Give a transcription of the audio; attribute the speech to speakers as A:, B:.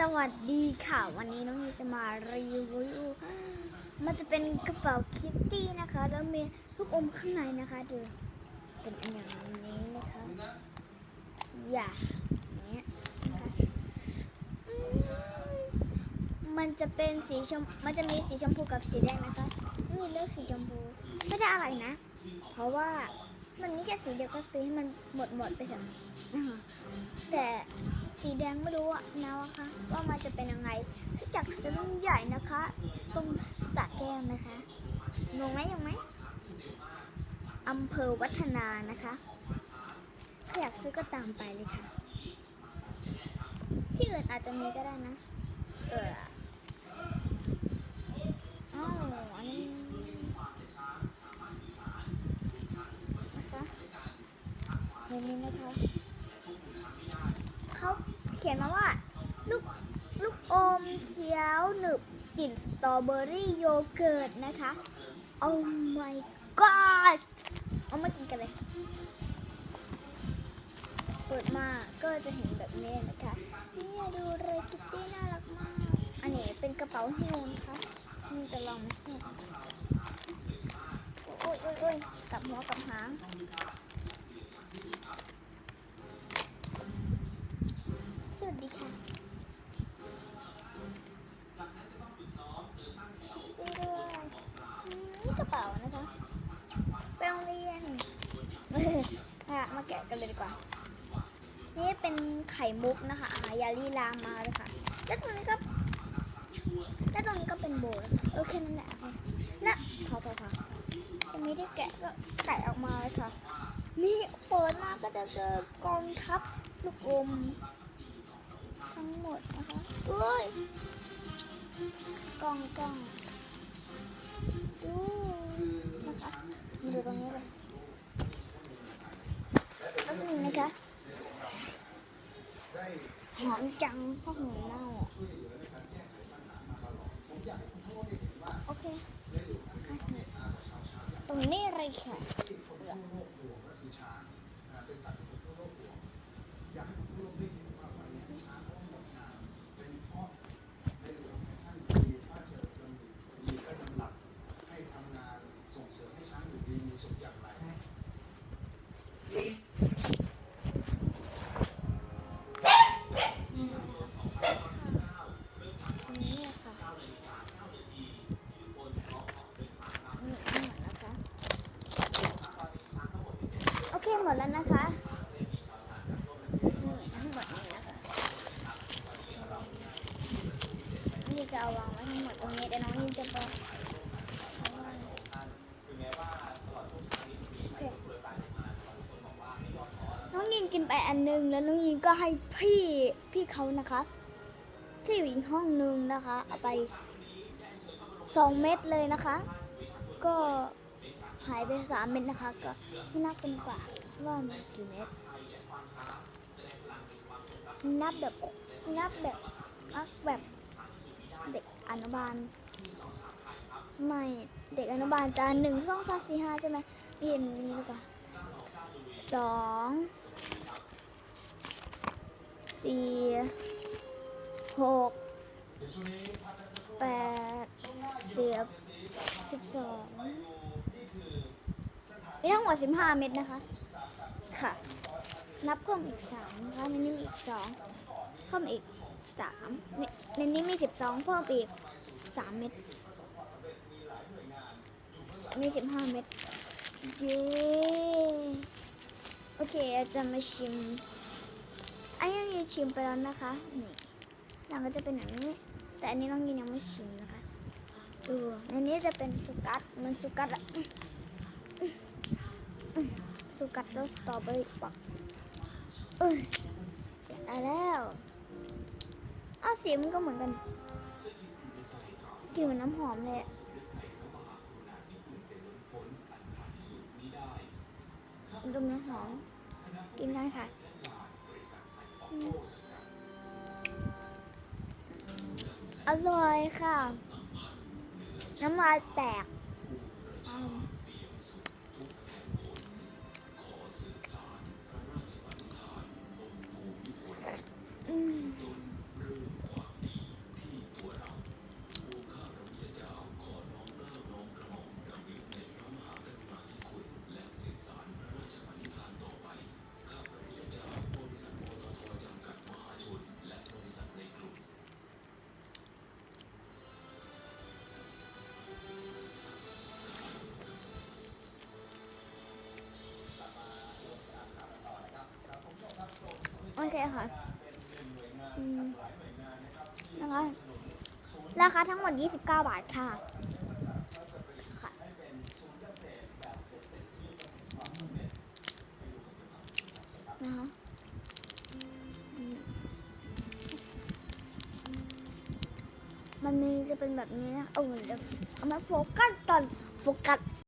A: สวัสดีค่ะ วันนี้น้องนีจะมารีวิวมันจะเป็นกระเป๋าคิตตี้นะคะ แล้วมีลูกอมข้างในนะคะดูเป็นอย่างนี้นะคะอย่าเงี้ยนะคะมันจะเป็นสีชมมันจะมีสีชมพูกับสีแดงนะคะนี่เลือกสีชมพูไม่ได้อะไรนะ เพราะว่ามันมีแค่สีเดียวก็ซื้อให้มันหมดหมดไปเถอะนะคะแต่ สีแดงไม่รู้อะนะว่าคะ ว่ามันจะเป็นยังไงซื้อจากเซเว่นใหญ่นะคะ ตรงสระแก้วนะคะงงไหมยังไหมอำเภอวัฒนานะคะถ้าอยากซื้อก็ตามไปเลยค่ะ ที่อื่นอาจจะมีก็ได้นะ เอออันนี้นะคะเห็นนี้นะคะ ขียนมาว่า ลูกลูกอมเคี้ยวหนึบกลิ่นสตรอเบอรี่โยเกิร์ตนะคะ Oh my gosh เอามากินกันเลย เปิดมาก็จะเห็นแบบนี้นะคะ นี่ดูเลยคิตตี้น่ารักมาก อันนี้เป็นกระเป๋าหิ้วนะคะนี่จะลองมาโอ้ยโอ้ยโอ้ยกลับหัวกลับหาง มาแกะกันเลยดีกว่า นี่เป็นไข่มุกนะคะอายาลีลามาเลยค่ะ แล้วตรงนี้ก็ แล้วตรงนี้ก็เป็นโบนโอเคนั่นแหละค่ะและพอพอพอตรงนี้ที่แกะก็แกะออกมาเลยค่ะ นี่เปิดมาก็จะเจอกองทัพลูกอมทั้งหมดนะคะเอ้ยกล่องกล่องดูนะคะมาดูตรงนี้เลย ป๊บนึงนะคะหอมจังพ่อหนูเน่าโอเค ตรงนี้เลยค่ะ
B: ให้ทำงานส่งเสริมให้ช้างอยู่ดีมีสุขอย่างไร
A: ตรงนี้ค่ะนี่นี่หมดนะคะ โอเคหมดแล้วนะคะนี่ทั้งหมดนี้นะคะนี่จะเอาวางไว้ทั้งหมดตรงนี้แต่น้องยินจะบอกโอเคน้ ไปอันหนึงแล้วน้องยินก็ให้พี่พี่เขานะคะที่อยู่อีกห้องนึงนะคะเอาไปสองเม็ดเลยนะคะ ก็หายไปสามเม็ดนะคะ ก็ไม่นับเป็นกว่าว่ามันกี่เม็ดนับแบบนับแบบนับแบบเด็กอนุบาลไม่เด็กอนุบาลจะหนึ่งสองสามสี่ห้าใช่ไหมเรียนนี้ดีกว่าสอง สี่หกแปดสิบสิบสองมีทั้งหมดสิบห้าเม็ดนะคะ ค่ะ นับเพิ่มอีกสามนะคะในนี้มีอีกสองเพิ่มอีกสามในนี้มีสิบสองเพิ่มอีกสามเม็ดมีสิบห้าเม็ดเย้โอเคจะมาชิมอัน ชิมไปแล้วนะคะนี่หนังก็จะเป็นแบบนี้ แต่อันนี้น้องยินยังไม่ชิมนะคะดูในนี้จะเป็นสุกัสมันสุกัสอะสุกัสรสสตรอเบอรี่ปักเอ้ยได้แล้วเอาสีมันก็เหมือนกันกลิ่นเหมือนน้ำหอมเลยดมน้ำหอมกินกันค่ะ อร่อยค่ะ น้ำลายแตก โอเคค่ะอืมนะคะราคาทั้งหมด 29 บาทค่ะค่ะนะคะอืมมันมีจะเป็นแบบนี้นะ เอาเดี๋ยวเอามาโฟกัสก่อน โฟกัส